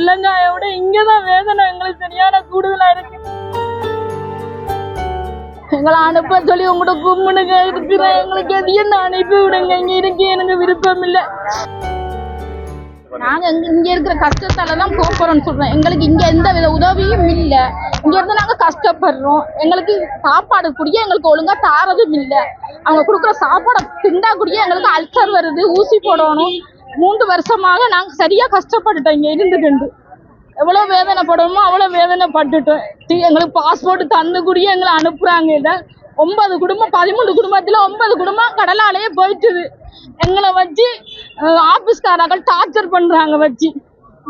இல்லங்காய விட இங்கதான் வேதனை எங்களுக்கு சரியான கூடுதலா இருக்கு. எங்களை அனுப்ப சொல்லி உங்களோட கும்முனுங்க இருக்கிறேன் எங்களுக்கு எதையும் நான் அனுப்பி விடுங்க? இங்க இருக்க. எனக்கு விருப்பம் இல்லை. நாங்க இங்க இங்க இருக்கிற கஷ்டத்தால தான் போறோம்னு சொல்றோம். எங்களுக்கு இங்க எந்த வித உதவியும் இல்ல. இங்க இருந்து நாங்க கஷ்டப்படுறோம். எங்களுக்கு சாப்பாடு கூடிய எங்களுக்கு ஒழுங்கா தாரதும் இல்ல. அவங்க கொடுக்குற சாப்பாடை திண்டா கூடிய எங்களுக்கு அல்சர் வருது ஊசி போடணும். மூன்று வருஷமாக நாங்க சரியா கஷ்டப்பட்டுட்டோம் இங்க இருந்துட்டு எவ்வளவு வேதனைப்படணுமோ அவ்வளவு வேதனைப்பட்டுட்டோம். எங்களுக்கு பாஸ்போர்ட் தந்து கூடிய எங்களை அனுப்புறாங்க. இதை ஒன்பது குடும்பம் பதிமூணு குடும்பத்துல ஒன்பது குடும்பம் கடலாலேயே போயிட்டுது. எங்களை வச்சு அஹ், டார்ச்சர் பண்றாங்க வச்சு.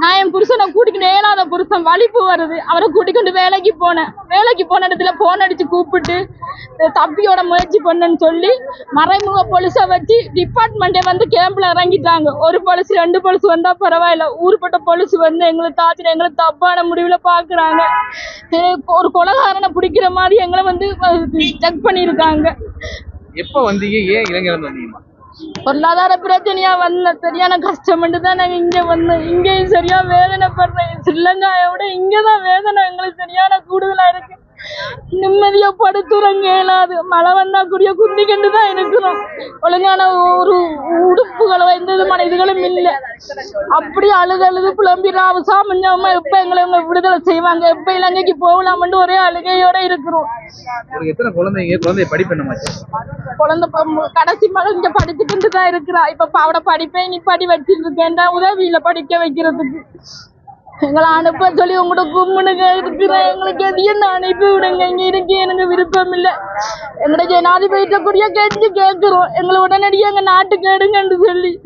நான் என் புருஷனை கூட்டிக்கிட்டு ஏழாத புருஷன் வலிப்பு வருது. அவரை கூட்டிக்கொண்டு வேலைக்கு போனேன். வேலைக்கு போன இடத்துல போன் அடிச்சு கூப்பிட்டு தப்பியோட முயற்சி பண்ணுன்னு சொல்லி மறைமுக போலீஸை வச்சு டிபார்ட்மெண்ட்டே வந்து கேம்ப்ல இறங்கிட்டாங்க. ஒரு போலீஸ் ரெண்டு போலீஸ் வந்தா பரவாயில்ல. ஊருப்பட்ட போலீஸ் வந்து எங்களை தாச்சிட்டு எங்களை தப்பான முடிவுல பாக்குறாங்க. ஒரு கொலகாரனை பிடிக்கிற மாதிரி எங்களை வந்து செக் பண்ணியிருக்காங்க. எப்ப வந்தீங்க? ஏன் இளைஞர் வந்தீங்கம்மா? பொருளாதார பிரச்சனையா வரல. சரியான கஷ்டப்பட்டு தான் நாங்க இங்க வந்தோம் இங்கேயும் சரியா வேதனை வேதனைப்படுறேன். ஸ்ரீலங்காவை விட இங்கதான் வேதனை எங்களுக்கு சரியான கூடுதலா இருக்கு. நிம்மதியா படுத்துறங்க இயலாது. மழை வந்தா கூடிய குந்திக்கிட்டு தான் இருக்கிறோம் ஒழுங்கான ஒரு உடுப்புகளோ எந்த விதமான இதுகளும் இல்லை. அப்படி அழுது அழுது புலம்பி ராவு சாமஞ்சாம எப்ப எங்களை இவங்க விடுதலை செய்வாங்க? எப்ப இலங்கைக்கு போகலாம்னு ஒரே அழுகையோட இருக்கிறோம். எத்தனை குழந்தைங்க? குழந்தைய படிப்பு என்னமாச்சு குழந்தை கடைசி மகள் இங்க படிச்சுக்கிட்டு தான் இருக்கிறா. இப்ப அவட படிப்பை நீ படி வச்சிட்டு இருக்கேன்டா உதவியில படிக்க வைக்கிறதுக்கு. எங்களை அனுப்ப சொல்லி உங்களோட கும்முனுங்க இருக்கிறேன் எங்களுக்கு எதையும் அனுப்பி விடுங்க. இங்க இருக்க எனக்கு விருப்பம் இல்லை. எங்களோட ஜனாதிபதிட்ட கூடிய கெஞ்சி கேட்கிறோம். எங்களை உடனடியாக எங்க நாட்டுக்கு எடுங்கன்னு சொல்லி.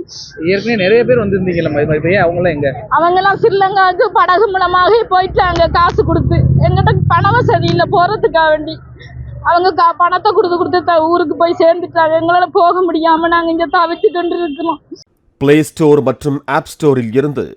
ஏற்கனவே நிறைய பேர் வந்திருந்தீங்கல்ல இப்ப ஏன் அவங்களாம் எங்க? அவங்கெல்லாம் ஸ்ரீலங்காவுக்கு படகு மூலமாக போயிட்டாங்க காசு கொடுத்து. எங்கிட்ட பண வசதி இல்லை போறதுக்காக வேண்டி. அவங்க கா- பணத்தை கொடுத்து கொடுத்து த- ஊருக்கு போய் சேர்ந்துட்டாங்க. எங்களால போக முடியாம நாங்க இங்க தவிச்சு கொண்டு இருக்கிறோம் பிளே ஸ்டோர் மற்றும் ஆப் ஸ்டோரில் இருந்து